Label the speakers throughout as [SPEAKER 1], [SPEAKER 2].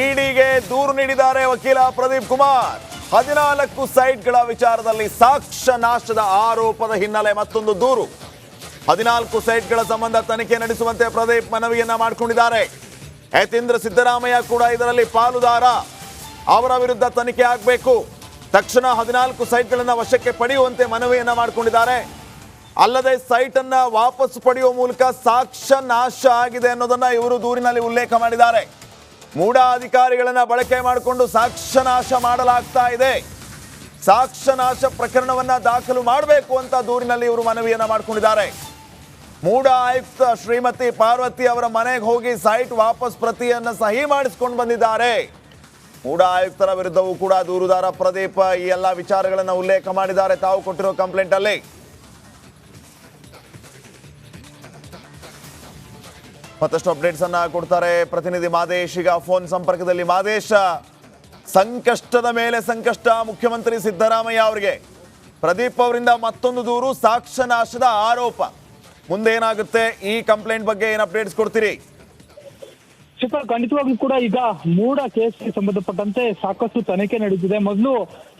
[SPEAKER 1] ಇಡಿಗೆ ದೂರು ನೀಡಿದ್ದಾರೆ ವಕೀಲ ಪ್ರದೀಪ್ ಕುಮಾರ್. ಹದಿನಾಲ್ಕು ಸೈಟ್ಗಳ ವಿಚಾರದಲ್ಲಿ ಸಾಕ್ಷ್ಯ ನಾಶದ ಆರೋಪದ ಹಿನ್ನೆಲೆ ಮತ್ತೊಂದು ದೂರು. ಹದಿನಾಲ್ಕು ಸೈಟ್ಗಳ ಸಂಬಂಧ ತನಿಖೆ ನಡೆಸುವಂತೆ ಪ್ರದೀಪ್ ಮನವಿಯನ್ನ ಮಾಡಿಕೊಂಡಿದ್ದಾರೆ. ಯತೀಂದ್ರ ಸಿದ್ದರಾಮಯ್ಯ ಕೂಡ ಇದರಲ್ಲಿ ಪಾಲುದಾರ. ಅವರ ವಿರುದ್ಧ ತನಿಖೆ ಆಗಬೇಕು. ತಕ್ಷಣ ಹದಿನಾಲ್ಕು ಸೈಟ್ಗಳನ್ನು ವಶಕ್ಕೆ ಪಡೆಯುವಂತೆ ಮನವಿಯನ್ನ ಮಾಡಿಕೊಂಡಿದ್ದಾರೆ. ಅಲ್ಲದೆ ಸೈಟ್ ಅನ್ನ ವಾಪಸ್ ಪಡೆಯುವ ಮೂಲಕ ಸಾಕ್ಷ್ಯ ನಾಶ ಆಗಿದೆ ಅನ್ನೋದನ್ನ ಇವರು ದೂರಿನಲ್ಲಿ ಉಲ್ಲೇಖ ಮಾಡಿದ್ದಾರೆ. ಮೂಢ ಅಧಿಕಾರಿಗಳನ್ನ ಬಳಕೆ ಮಾಡಿಕೊಂಡು ಸಾಕ್ಷ್ಯನಾಶ ಮಾಡಲಾಗ್ತಾ ಇದೆ. ಸಾಕ್ಷ್ಯನಾಶ ಪ್ರಕರಣವನ್ನ ದಾಖಲು ಮಾಡಬೇಕು ಅಂತ ದೂರಿನಲ್ಲಿ ಇವರು ಮನವಿಯನ್ನ ಮಾಡಿಕೊಂಡಿದ್ದಾರೆ. ಮೂಡ ಆಯುಕ್ತ ಶ್ರೀಮತಿ ಪಾರ್ವತಿ ಅವರ ಮನೆಗೆ ಹೋಗಿ ಸೈಟ್ ವಾಪಸ್ ಪ್ರತಿಯನ್ನ ಸಹಿ ಮಾಡಿಸ್ಕೊಂಡು ಬಂದಿದ್ದಾರೆ. ಮೂಡ ಆಯುಕ್ತರ ವಿರುದ್ಧವೂ ಕೂಡ ದೂರುದಾರ ಪ್ರದೀಪ್ ಈ ಎಲ್ಲ ವಿಚಾರಗಳನ್ನು ಉಲ್ಲೇಖ ಮಾಡಿದ್ದಾರೆ. ತಾವು ಕೊಟ್ಟಿರೋ ಕಂಪ್ಲೇಂಟ್ ಅಲ್ಲಿ ಮತ್ತಷ್ಟು ಅಪ್ಡೇಟ್ಸ್ ಅನ್ನ ಕೊಡ್ತಾರೆ ಪ್ರತಿನಿಧಿ ಮಾದೇಶ್. ಈಗ ಫೋನ್ ಸಂಪರ್ಕದಲ್ಲಿ ಮಾದೇಶ. ಸಂಕಷ್ಟದ ಮೇಲೆ ಸಂಕಷ್ಟ. ಮುಖ್ಯಮಂತ್ರಿ ಸಿದ್ದರಾಮಯ್ಯ ಅವರಿಗೆ ಪ್ರದೀಪ್ ಅವರಿಂದ ಮತ್ತೊಂದು ದೂರು ಸಾಕ್ಷ್ಯ ನಾಶದ ಆರೋಪ. ಮುಂದೇನಾಗುತ್ತೆ? ಈ ಕಂಪ್ಲೇಂಟ್ ಬಗ್ಗೆ ಏನು ಅಪ್ಡೇಟ್ಸ್ ಕೊಡ್ತೀರಿ?
[SPEAKER 2] ಶಿಖರ್ ಖಂಡಿತವಾಗ್ಲೂ ಕೂಡ ಈಗ ಮೂಡ ಕೇಸ್ಗೆ ಸಂಬಂಧಪಟ್ಟಂತೆ ಸಾಕಷ್ಟು ತನಿಖೆ ನಡೀತಿದೆ ಮೊದಲು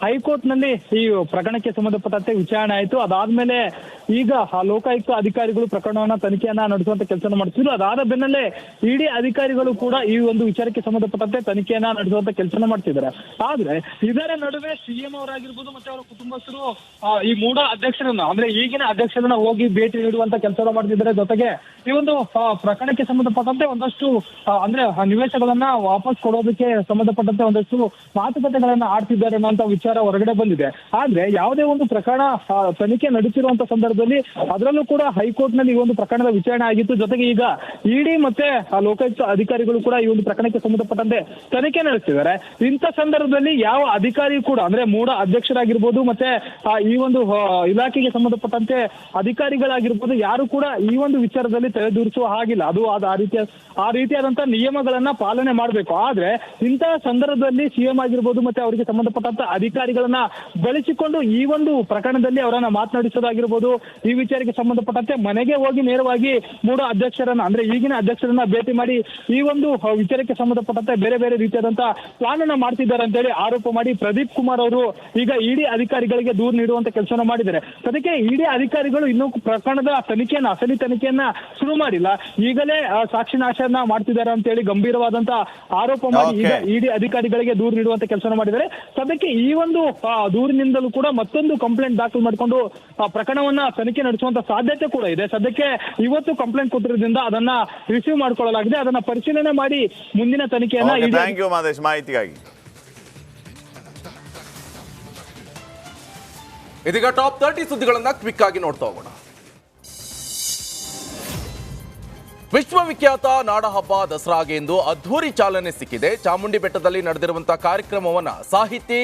[SPEAKER 2] ಹೈಕೋರ್ಟ್ನಲ್ಲಿ ಈ ಪ್ರಕರಣಕ್ಕೆ ಸಂಬಂಧಪಟ್ಟಂತೆ ವಿಚಾರಣೆ ಆಯಿತು. ಅದಾದ್ಮೇಲೆ ಈಗ ಆ ಲೋಕಾಯುಕ್ತ ಅಧಿಕಾರಿಗಳು ಪ್ರಕರಣವನ್ನ ತನಿಖೆಯನ್ನ ನಡೆಸುವಂತ ಕೆಲಸ ಮಾಡ್ತಿದ್ರು. ಅದಾದ ಬೆನ್ನಲ್ಲೇ ಇಡಿ ಅಧಿಕಾರಿಗಳು ಕೂಡ ಈ ಒಂದು ವಿಚಾರಕ್ಕೆ ಸಂಬಂಧಪಟ್ಟಂತೆ ತನಿಖೆಯನ್ನ ನಡೆಸುವಂತ ಕೆಲಸ ಮಾಡ್ತಿದ್ದಾರೆ. ಆದ್ರೆ ಇದರ ನಡುವೆ ಸಿಎಂ ಅವರಾಗಿರ್ಬೋದು ಮತ್ತೆ ಅವರ ಕುಟುಂಬಸ್ಥರು ಈ ಮೂಡ ಅಧ್ಯಕ್ಷರನ್ನ, ಅಂದ್ರೆ ಈಗಿನ ಅಧ್ಯಕ್ಷರನ್ನ ಹೋಗಿ ಭೇಟಿ ನೀಡುವಂತ ಕೆಲಸ ಮಾಡ್ತಿದ್ದಾರೆ. ಜೊತೆಗೆ ಈ ಒಂದು ಪ್ರಕರಣಕ್ಕೆ ಸಂಬಂಧಪಟ್ಟಂತೆ ಒಂದಷ್ಟು ಅಂದ್ರೆ ಆ ನಿವೇಶಗಳನ್ನ ವಾಪಸ್ ಕೊಡೋದಕ್ಕೆ ಸಂಬಂಧಪಟ್ಟಂತೆ ಒಂದಷ್ಟು ಮಾತುಕತೆಗಳನ್ನ ಆಡ್ತಿದ್ದಾರೆ ಅನ್ನೋಂತ ವಿಚಾರ ಹೊರಗಡೆ ಬಂದಿದೆ. ಆದ್ರೆ ಯಾವುದೇ ಒಂದು ಪ್ರಕರಣ ತನಿಖೆ ನಡೆಸಿರುವಂತ ಸಂದರ್ಭದಲ್ಲಿ ಅದರಲ್ಲೂ ಕೂಡ ಹೈಕೋರ್ಟ್ನಲ್ಲಿ ಈ ಒಂದು ಪ್ರಕರಣದ ವಿಚಾರಣೆ ಆಗಿತ್ತು. ಜೊತೆಗೆ ಈಗ ಇಡಿ ಮತ್ತೆ ಲೋಕಾಯುಕ್ತ ಅಧಿಕಾರಿಗಳು ಕೂಡ ಈ ಒಂದು ಪ್ರಕರಣಕ್ಕೆ ಸಂಬಂಧಪಟ್ಟಂತೆ ತನಿಖೆ ನಡೆಸಿದ್ದಾರೆ ಇಂಥ ಸಂದರ್ಭದಲ್ಲಿ ಯಾವ ಅಧಿಕಾರಿ ಕೂಡ, ಅಂದ್ರೆ ಮೂಡ ಅಧ್ಯಕ್ಷರಾಗಿರ್ಬೋದು ಮತ್ತೆ ಈ ಒಂದು ಇಲಾಖೆಗೆ ಸಂಬಂಧಪಟ್ಟಂತೆ ಅಧಿಕಾರಿಗಳಾಗಿರ್ಬೋದು, ಯಾರು ಕೂಡ ಈ ಒಂದು ವಿಚಾರದಲ್ಲಿ ತಲೆದೂರಿಸುವ ಹಾಗಿಲ್ಲ. ಅದು ಅದು ಆ ರೀತಿಯ, ಆ ರೀತಿಯಾದಂತಹ ನಿಯಮಗಳನ್ನ ಪಾಲನೆ ಮಾಡಬೇಕು. ಆದ್ರೆ ಇಂತಹ ಸಂದರ್ಭದಲ್ಲಿ ಸಿಎಂ ಆಗಿರ್ಬೋದು ಮತ್ತೆ ಅವರಿಗೆ ಸಂಬಂಧಪಟ್ಟಂತ ಅಧಿಕಾರಿಗಳನ್ನ ಬಳಸಿಕೊಂಡು ಈ ಒಂದು ಪ್ರಕರಣದಲ್ಲಿ ಅವರನ್ನ ಮಾತನಾಡಿಸೋದಾಗಿರ್ಬೋದು, ಈ ವಿಚಾರಕ್ಕೆ ಸಂಬಂಧಪಟ್ಟಂತೆ ಮನೆಗೆ ಹೋಗಿ ನೇರವಾಗಿ ಮೂಡ ಅಧ್ಯಕ್ಷರನ್ನ, ಅಂದ್ರೆ ಈಗಿನ ಅಧ್ಯಕ್ಷರನ್ನ ಭೇಟಿ ಮಾಡಿ ಈ ಒಂದು ವಿಚಾರಕ್ಕೆ ಸಂಬಂಧಪಟ್ಟಂತೆ ಬೇರೆ ಬೇರೆ ರೀತಿಯಾದಂತಹ ಪ್ಲಾನ್ ಮಾಡ್ತಿದ್ದಾರೆ ಅಂತೇಳಿ ಆರೋಪ ಮಾಡಿ ಪ್ರದೀಪ್ ಕುಮಾರ್ ಅವರು ಈಗ ಇಡಿ ಅಧಿಕಾರಿಗಳಿಗೆ ದೂರು ನೀಡುವಂತ ಕೆಲಸವನ್ನು ಮಾಡಿದ್ದಾರೆ. ಅದಕ್ಕೆ ಇಡಿ ಅಧಿಕಾರಿಗಳು ಇನ್ನೂ ಪ್ರಕರಣದ ತನಿಖೆಯನ್ನ, ಅಸಲಿ ತನಿಖೆಯನ್ನ ಶುರು ಮಾಡಿಲ್ಲ. ಈಗಲೇ ಸಾಕ್ಷಿ ನಾಶನ ಮಾಡ್ತಿದ್ದಾರೆ ಅಂತೇಳಿ ಗಂಭೀರವಾದಂತ ಆರೋಪ ಮಾಡಿ ಈಗ ಇಡಿ ಅಧಿಕಾರಿಗಳಿಗೆ ದೂರು ನೀಡುವಂತ ಕೆಲಸ ಮಾಡಿದ್ದಾರೆ. ಸದ್ಯಕ್ಕೆ ಈ ಒಂದು ದೂರಿನಿಂದಲೂ ಕೂಡ ಮತ್ತೊಂದು ಕಂಪ್ಲೇಂಟ್ ದಾಖಲು ಮಾಡಿಕೊಂಡು ಆ ಪ್ರಕರಣವನ್ನ ತನಿಖೆ ನಡೆಸುವಂತ ಸಾಧ್ಯತೆ ಕೂಡ ಇದೆ. ಸದ್ಯಕ್ಕೆ ಇವತ್ತು ಕಂಪ್ಲೇಂಟ್ ಕೊಟ್ಟಿರೋದ್ರಿಂದ ಅದನ್ನ ರಿಸೀವ್ ಮಾಡ್ಕೊಳ್ಳಲಾಗಿದೆ. ಅದನ್ನ ಪರಿಶೀಲನೆ ಮಾಡಿ ಮುಂದಿನ ತನಿಖೆಯನ್ನ
[SPEAKER 1] ಮಾಹಿತಿಗಾಗಿ.
[SPEAKER 3] ಇದೀಗ ಟಾಪ್ ತರ್ಟಿ ಸುದ್ದಿಗಳನ್ನ ಕ್ವಿಕ್ ಆಗಿ ನೋಡ್ತಾ ಹೋಗೋಣ. ವಿಶ್ವವಿಖ್ಯಾತ ನಾಡಹಬ್ಬ ದಸರಾಗೆ ಇಂದು ಅದ್ಧೂರಿ ಚಾಲನೆ ಸಿಕ್ಕಿದೆ. ಚಾಮುಂಡಿ ಬೆಟ್ಟದಲ್ಲಿ ನಡೆದಿರುವಂತಹ ಕಾರ್ಯಕ್ರಮವನ್ನು ಸಾಹಿತಿ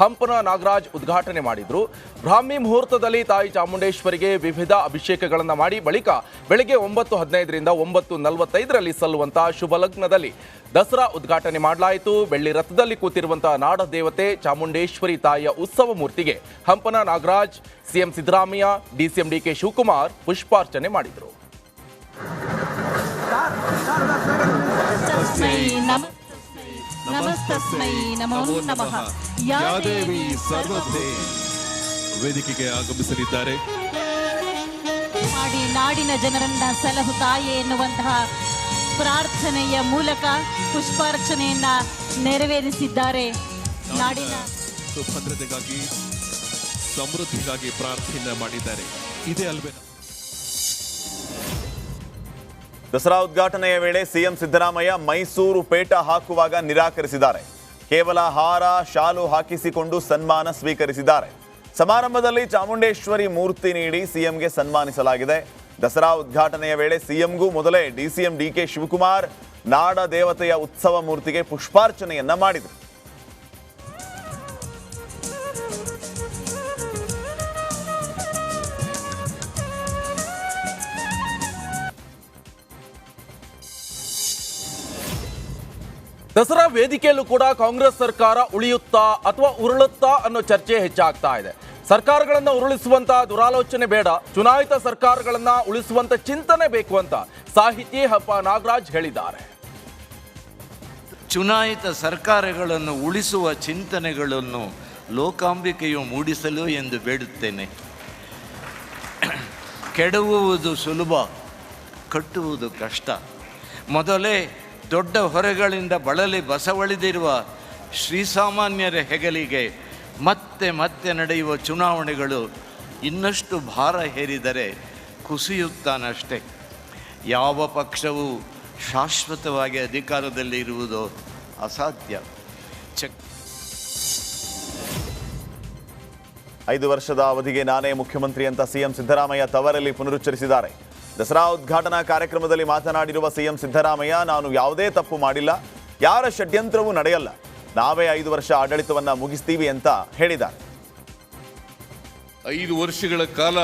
[SPEAKER 3] ಹಂಪನ ನಾಗರಾಜ್ ಉದ್ಘಾಟನೆ ಮಾಡಿದ್ರು. ಬ್ರಾಹ್ಮಿ ಮುಹೂರ್ತದಲ್ಲಿ ತಾಯಿ ಚಾಮುಂಡೇಶ್ವರಿಗೆ ವಿವಿಧ ಅಭಿಷೇಕಗಳನ್ನು ಮಾಡಿ ಬಳಿಕ ಬೆಳಗ್ಗೆ ಒಂಬತ್ತು ಹದಿನೈದರಿಂದ ಒಂಬತ್ತು ನಲವತ್ತೈದರಲ್ಲಿ ಸಲ್ಲುವಂತಹ ಶುಭ ಲಗ್ನದಲ್ಲಿ ದಸರಾ ಉದ್ಘಾಟನೆ ಮಾಡಲಾಯಿತು. ಬೆಳ್ಳಿ ರಥದಲ್ಲಿ ಕೂತಿರುವಂತಹ ನಾಡ ದೇವತೆ ಚಾಮುಂಡೇಶ್ವರಿ ತಾಯಿಯ ಉತ್ಸವ ಮೂರ್ತಿಗೆ ಹಂಪನ ನಾಗರಾಜ್, ಸಿಎಂ ಸಿದ್ದರಾಮಯ್ಯ, ಡಿಸಿಎಂ ಡಿಕೆ ಶಿವಕುಮಾರ್ ಪುಷ್ಪಾರ್ಚನೆ ಮಾಡಿದರು.
[SPEAKER 4] ನಮ ನಮೋ ನಮಃ ವೇದಿಕೆಗೆ ಆಗಮಿಸಲಿದ್ದಾರೆ.
[SPEAKER 5] ಮಾಡಿ ನಾಡಿನ ಜನರನ್ನ ಸಲಹು ತಾಯೆ ಎನ್ನುವಂತಹ ಪ್ರಾರ್ಥನೆಯ ಮೂಲಕ ಪುಷ್ಪಾರ್ಚನೆಯನ್ನ ನೆರವೇರಿಸಿದ್ದಾರೆ. ನಾಡಿನ
[SPEAKER 4] ಸುಭದ್ರತೆಗಾಗಿ ಸಮೃದ್ಧಿಗಾಗಿ ಪ್ರಾರ್ಥನೆ ಮಾಡಿದ್ದಾರೆ. ಇದೇ ಅಲ್ವೇನಾ?
[SPEAKER 1] ದಸರಾ ಉದ್ಘಾಟನೆಯ ವೇಳೆ ಸಿಎಂ ಸಿದ್ದರಾಮಯ್ಯ ಮೈಸೂರು ಪೇಟ ಹಾಕುವಾಗ ನಿರಾಕರಿಸಿದ್ದಾರೆ. ಕೇವಲ ಹಾರ, ಶಾಲು ಹಾಕಿಸಿಕೊಂಡು ಸನ್ಮಾನ ಸ್ವೀಕರಿಸಿದ್ದಾರೆ. ಸಮಾರಂಭದಲ್ಲಿ ಚಾಮುಂಡೇಶ್ವರಿ ಮೂರ್ತಿ ನೀಡಿ ಸಿಎಂಗೆ ಸನ್ಮಾನಿಸಲಾಗಿದೆ. ದಸರಾ ಉದ್ಘಾಟನೆಯ ವೇಳೆ ಸಿಎಂಗೂ ಮೊದಲೇ ಡಿಸಿಎಂ ಡಿಕೆ ಶಿವಕುಮಾರ್ ನಾಡ ದೇವತೆಯ ಉತ್ಸವ ಮೂರ್ತಿಗೆ ಪುಷ್ಪಾರ್ಚನೆಯನ್ನ ಮಾಡಿದರು.
[SPEAKER 3] ದಸರಾ ವೇದಿಕೆಯಲ್ಲೂ ಕೂಡ ಕಾಂಗ್ರೆಸ್ ಸರ್ಕಾರ ಉಳಿಯುತ್ತಾ ಅಥವಾ ಉರುಳುತ್ತಾ ಅನ್ನೋ ಚರ್ಚೆ ಹೆಚ್ಚಾಗ್ತಾ ಇದೆ. ಸರ್ಕಾರಗಳನ್ನ ಉರುಳಿಸುವಂತ ದುರಾಲೋಚನೆ ಬೇಡ, ಚುನಾಯಿತ ಸರ್ಕಾರಗಳನ್ನ ಉಳಿಸುವಂತ ಚಿಂತನೆ ಬೇಕು ಅಂತ ಸಾಹಿತಿ ಹಪ್ಪ ನಾಗರಾಜ್ ಹೇಳಿದ್ದಾರೆ.
[SPEAKER 6] ಚುನಾಯಿತ ಸರ್ಕಾರಗಳನ್ನು ಉಳಿಸುವ ಚಿಂತನೆಗಳನ್ನು ಲೋಕಾಂಬಿಕೆಯು ಮೂಡಿಸಲು ಎಂದು ಬೇಡುತ್ತೇನೆ. ಕೆಡವುವುದು ಸುಲಭ, ಕಟ್ಟುವುದು ಕಷ್ಟ. ಮೊದಲೇ ದೊಡ್ಡ ಹೊರೆಗಳಿಂದ ಬಳಲಿ ಬಸವಳಿದಿರುವ ಶ್ರೀಸಾಮಾನ್ಯರ ಹೆಗಲಿಗೆ ಮತ್ತೆ ಮತ್ತೆ ನಡೆಯುವ ಚುನಾವಣೆಗಳು ಇನ್ನಷ್ಟು ಭಾರ ಹೇರಿದರೆ ಕುಸಿಯುತ್ತಾನಷ್ಟೇ. ಯಾವ ಪಕ್ಷವು ಶಾಶ್ವತವಾಗಿ ಅಧಿಕಾರದಲ್ಲಿ ಇರುವುದು ಅಸಾಧ್ಯ. ಚೆಕ್.
[SPEAKER 1] ಐದು ವರ್ಷದ ಅವಧಿಗೆ ನಾನೇ ಮುಖ್ಯಮಂತ್ರಿ ಅಂತ ಸಿಎಂ ಸಿದ್ದರಾಮಯ್ಯ ತವರಲ್ಲಿ ಪುನರುಚ್ಚರಿಸಿದ್ದಾರೆ. ದಸರಾ ಉದ್ಘಾಟನಾ ಕಾರ್ಯಕ್ರಮದಲ್ಲಿ ಮಾತನಾಡಿರುವ ಸಿಎಂ ಸಿದ್ದರಾಮಯ್ಯ, ನಾನು ಯಾವುದೇ ತಪ್ಪು ಮಾಡಿಲ್ಲ, ಯಾರ ಷಡ್ಯಂತ್ರವೂ ನಡೆಯಲ್ಲ, ನಾವೇ ಐದು ವರ್ಷ ಆಡಳಿತವನ್ನು ಮುಗಿಸ್ತೀವಿ ಅಂತ ಹೇಳಿದ್ದಾರೆ.
[SPEAKER 7] ಐದು ವರ್ಷಗಳ ಕಾಲ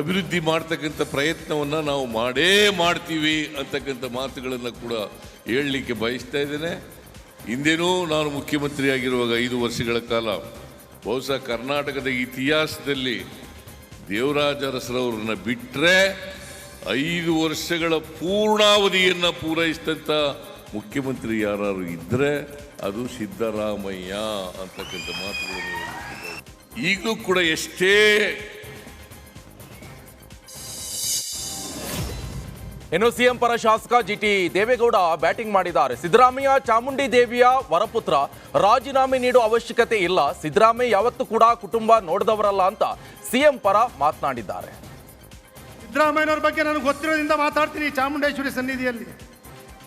[SPEAKER 7] ಅಭಿವೃದ್ಧಿ ಮಾಡ್ತಕ್ಕಂಥ ಪ್ರಯತ್ನವನ್ನು ನಾವು ಮಾಡೇ ಮಾಡ್ತೀವಿ ಅಂತಕ್ಕಂಥ ಮಾತುಗಳನ್ನು ಕೂಡ ಹೇಳಲಿಕ್ಕೆ ಬಯಸ್ತಾ ಇದ್ದೇನೆ. ಹಿಂದೇನೂ ನಾನು ಮುಖ್ಯಮಂತ್ರಿಯಾಗಿರುವಾಗ ಐದು ವರ್ಷಗಳ ಕಾಲ, ಬಹುಶಃ ಕರ್ನಾಟಕದ ಇತಿಹಾಸದಲ್ಲಿ ದೇವರಾಜ ಅರಸರವ್ರನ್ನ ಬಿಟ್ಟರೆ ಐದು ವರ್ಷಗಳ ಪೂರ್ಣಾವಧಿಯನ್ನು ಪೂರೈಸಿದಂಥ ಮುಖ್ಯಮಂತ್ರಿ ಯಾರು ಇದ್ದರೆ ಅದು ಸಿದ್ದರಾಮಯ್ಯ ಅಂತಕ್ಕಂಥ ಮಾತುಗಳನ್ನು ಈಗಲೂ ಕೂಡ ಎಷ್ಟೇ
[SPEAKER 3] ಇನ್ನು ಸಿಎಂ ಪರ ಶಾಸಕ ಜಿಟಿ ದೇವೇಗೌಡ ಬ್ಯಾಟಿಂಗ್ ಮಾಡಿದ್ದಾರೆ. ಸಿದ್ದರಾಮಯ್ಯ, ಚಾಮುಂಡಿ ದೇವಿಯ ವರಪುತ್ರ. ರಾಜೀನಾಮೆ ನೀಡುವ ಅವಶ್ಯಕತೆ ಇಲ್ಲ. ಸಿದ್ದರಾಮಯ್ಯ ಯಾವತ್ತೂ ಕೂಡ ಕುಟುಂಬ ನೋಡಿದವರಲ್ಲ ಅಂತ ಸಿಎಂ ಪರ ಮಾತನಾಡಿದ್ದಾರೆ.
[SPEAKER 8] ಸಿದ್ದರಾಮಯ್ಯನವ್ರ ಬಗ್ಗೆ ನನಗೆ ಗೊತ್ತಿರೋದ್ರಿಂದ ಮಾತಾಡ್ತೀನಿ. ಚಾಮುಂಡೇಶ್ವರಿ ಸನ್ನಿಧಿಯಲ್ಲಿ.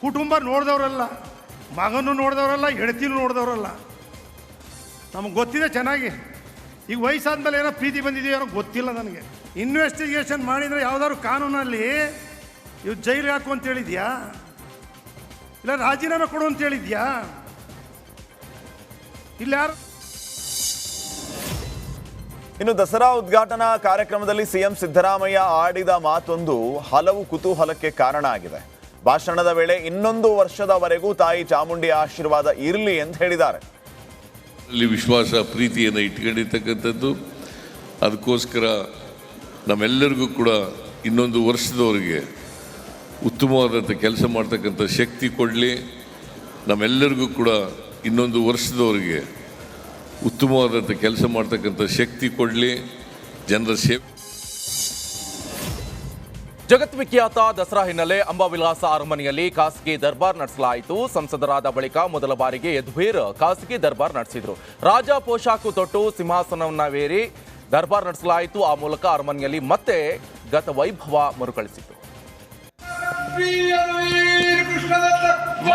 [SPEAKER 8] ಕುಟುಂಬ ನೋಡಿದವರಲ್ಲ. ಮಗನೂ ನೋಡಿದವರಲ್ಲ, ಹೆಂಡತಿನೂ ನೋಡಿದವರಲ್ಲ. ನಮಗೆ ಗೊತ್ತಿದೆ ಚೆನ್ನಾಗಿ. ಈಗ ವಯಸ್ಸಾದ್ಮೇಲೆ ಏನೋ ಪ್ರೀತಿ ಬಂದಿದೆಯೋ ಗೊತ್ತಿಲ್ಲ ನನಗೆ. ಇನ್ವೆಸ್ಟಿಗೇಷನ್ ಮಾಡಿದರೆ ಯಾವುದಾದ್ರು ಕಾನೂನಲ್ಲಿ ಇವ್ ಜೈಲಿಗೆ ಹಾಕು ಅಂತ ಹೇಳಿದ್ಯಾ? ಇಲ್ಲ ರಾಜೀನಾಮೆ ಕೊಡು ಅಂತ ಹೇಳಿದ್ಯಾ? ಇಲ್ಲ ಯಾರು?
[SPEAKER 1] ಇನ್ನು ದಸರಾ ಉದ್ಘಾಟನಾ ಕಾರ್ಯಕ್ರಮದಲ್ಲಿ ಸಿಎಂ ಸಿದ್ದರಾಮಯ್ಯ ಆಡಿದ ಮಾತೊಂದು ಹಲವು ಕುತೂಹಲಕ್ಕೆ ಕಾರಣ ಆಗಿದೆ. ಭಾಷಣದ ವೇಳೆ ಇನ್ನೊಂದು ವರ್ಷದವರೆಗೂ ತಾಯಿ ಚಾಮುಂಡಿ ಆಶೀರ್ವಾದ ಇರಲಿ ಅಂತ ಹೇಳಿದ್ದಾರೆ.
[SPEAKER 7] ಅಲ್ಲಿ ವಿಶ್ವಾಸ ಪ್ರೀತಿಯನ್ನು ಇಟ್ಕೊಂಡಿರ್ತಕ್ಕಂಥದ್ದು. ಅದಕ್ಕೋಸ್ಕರ ನಮ್ಮೆಲ್ಲರಿಗೂ ಕೂಡ ಇನ್ನೊಂದು ವರ್ಷದವರೆಗೆ ಉತ್ತಮವಾದಂಥ ಕೆಲಸ ಮಾಡ್ತಕ್ಕಂಥ ಶಕ್ತಿ ಕೊಡಲಿ. ನಮ್ಮೆಲ್ಲರಿಗೂ ಕೂಡ ಇನ್ನೊಂದು ವರ್ಷದವರೆಗೆ ಉತ್ತಮವಾದಂಥ ಕೆಲಸ ಮಾಡ್ತಕ್ಕಂಥ ಶಕ್ತಿ ಕೊಡಲಿ. ಜನರ ಸೇವೆ.
[SPEAKER 3] ಜಗತ್ವಿಖ್ಯಾತ ದಸರಾ ಹಿನ್ನೆಲೆ ಅಂಬಾವಿಲಾಸ ಅರಮನೆಯಲ್ಲಿ ಖಾಸಗಿ ದರ್ಬಾರ್ ನಡೆಸಲಾಯಿತು. ಸಂಸದರಾದ ಬಳಿಕ ಮೊದಲ ಬಾರಿಗೆ ಯದ್ವೀರ್ ಖಾಸಗಿ ದರ್ಬಾರ್ ನಡೆಸಿದರು. ರಾಜ ಪೋಷಾಕು ತೊಟ್ಟು ಸಿಂಹಾಸನವನ್ನೇರಿ ದರ್ಬಾರ್ ನಡೆಸಲಾಯಿತು. ಆ ಮೂಲಕ ಅರಮನೆಯಲ್ಲಿ ಮತ್ತೆ ಗತ ವೈಭವ ಮರುಕಳಿಸಿತು
[SPEAKER 9] प्रियवीर कृष्णदत्त